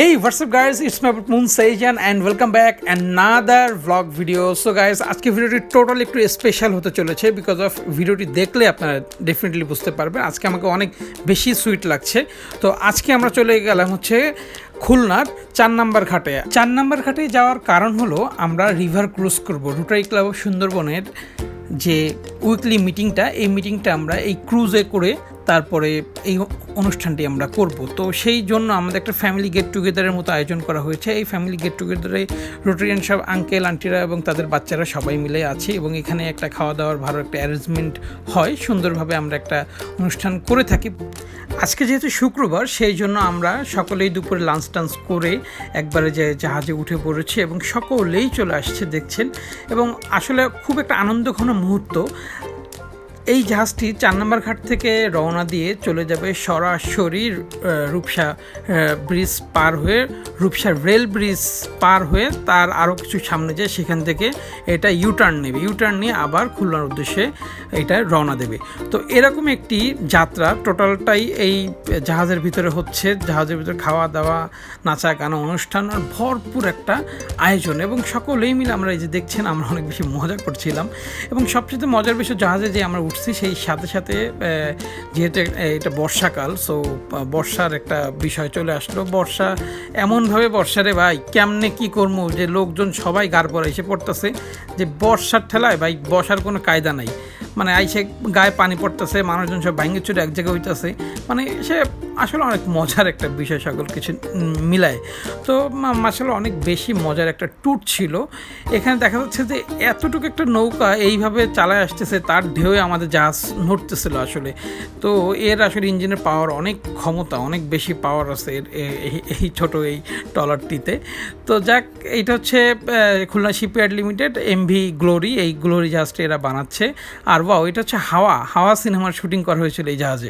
What's up guys? It's my Moon Sajan and welcome back another vlog video. So guys, আজকে ভিডিওটি total একটু special হতে চলেছে because of ভিডিওটি দেখলে আপনারা ডেফিনেটলি বুঝতে পারবেন আজকে আমাকে অনেক বেশি সুইট লাগছে তো আজকে আমরা চলে গেলাম হচ্ছে খুলনার চার নাম্বার ঘাটে চার নাম্বার ঘাটে যাওয়ার কারণ হলো আমরা রিভার ক্রুজ করব রুটারি ক্লাব অফ সুন্দরবনের যে উইকলি মিটিংটা এই মিটিংটা আমরা এই ক্রুজে করে তারপরে এই অনুষ্ঠানটি আমরা করব। তো সেই জন্য আমাদের একটা ফ্যামিলি গেট টুগেদারের মতো আয়োজন করা হয়েছে। এই ফ্যামিলি গেট টুগেদারে রোটারিয়ান সব আঙ্কেল আন্টিরা এবং তাদের বাচ্চারা সবাই মিলে আছে এবং এখানে একটা খাওয়া দাওয়ার ভালো একটা অ্যারেঞ্জমেন্ট হয়। সুন্দরভাবে আমরা একটা অনুষ্ঠান করে থাকি। আজকে যেহেতু শুক্রবার, সেই জন্য আমরা সকলেই দুপুরে লাঞ্চ টাঞ্চ করে একবারে যে জাহাজে উঠে পড়েছি এবং সকলেই চলে আসছে, দেখছেন। এবং আসলে খুব একটা আনন্দঘন মুহূর্ত। এই জাহাজটি চার নম্বর ঘাট থেকে রওনা দিয়ে চলে যাবে সরাসরি রূপসা ব্রিজ পার হয়ে, রূপসা রেল ব্রিজ পার হয়ে তার আরও কিছু সামনে যায় সেখান থেকে এটা ইউটার্ন নেবে। ইউটার্ন নিয়ে আবার খুলনার উদ্দেশ্যে এটা রওনা দেবে। তো এরকম একটি যাত্রা টোটালটাই এই জাহাজের ভিতরে হচ্ছে। জাহাজের ভিতরে খাওয়া দাওয়া নাচা গানা অনুষ্ঠান আর ভরপুর একটা আয়োজন এবং সকলেই মিলে আমরা এই যে দেখছেন আমরা অনেক বেশি মজা করছিলাম এবং সবচেয়ে মজার বিষয় জাহাজে যে আমরা উঠছি সেই সাথে সাথে যেহেতু এটা বর্ষাকাল সো বর্ষার একটা বিষয় চলে আসলো। বর্ষা এমনভাবে বর্ষারে ভাই, কেমনে কি করব যে লোকজন সবাই গার পর এসে পড়তেছে, যে বর্ষার ঠেলায় ভাই, বসার কোনো কায়দা নাই। মানে আইসে গায়ে পানি পড়তেছে, মানুষজন সব ভাঙ্গে চুরে এক জায়গায় হইতেছে। মানে সে আসলে অনেক মজার একটা বিষয় সকল কিছু মিলায়। তো আসলে অনেক বেশি মজার একটা ট্যুর ছিল। এখানে দেখা যাচ্ছে যে এতটুকু একটা নৌকা এইভাবে চালায় আসতেছে, তার ঢেউয়ে আমাদের জাহাজ নড়তেছিল আসলে। তো এর আসলে ইঞ্জিনের পাওয়ার অনেক ক্ষমতা, অনেক বেশি পাওয়ার আছে এর এই- ছোট এই ট্রলারটিতে। তো যাক এইটা হচ্ছে Khulna shipyard limited, MV Glory, এই গ্লোরি জাহাজটি এরা বানাচ্ছে। আর ওয়াও এটা হচ্ছে হাওয়া হাওয়া সিনেমার শুটিং করা হয়েছিল এই জাহাজে।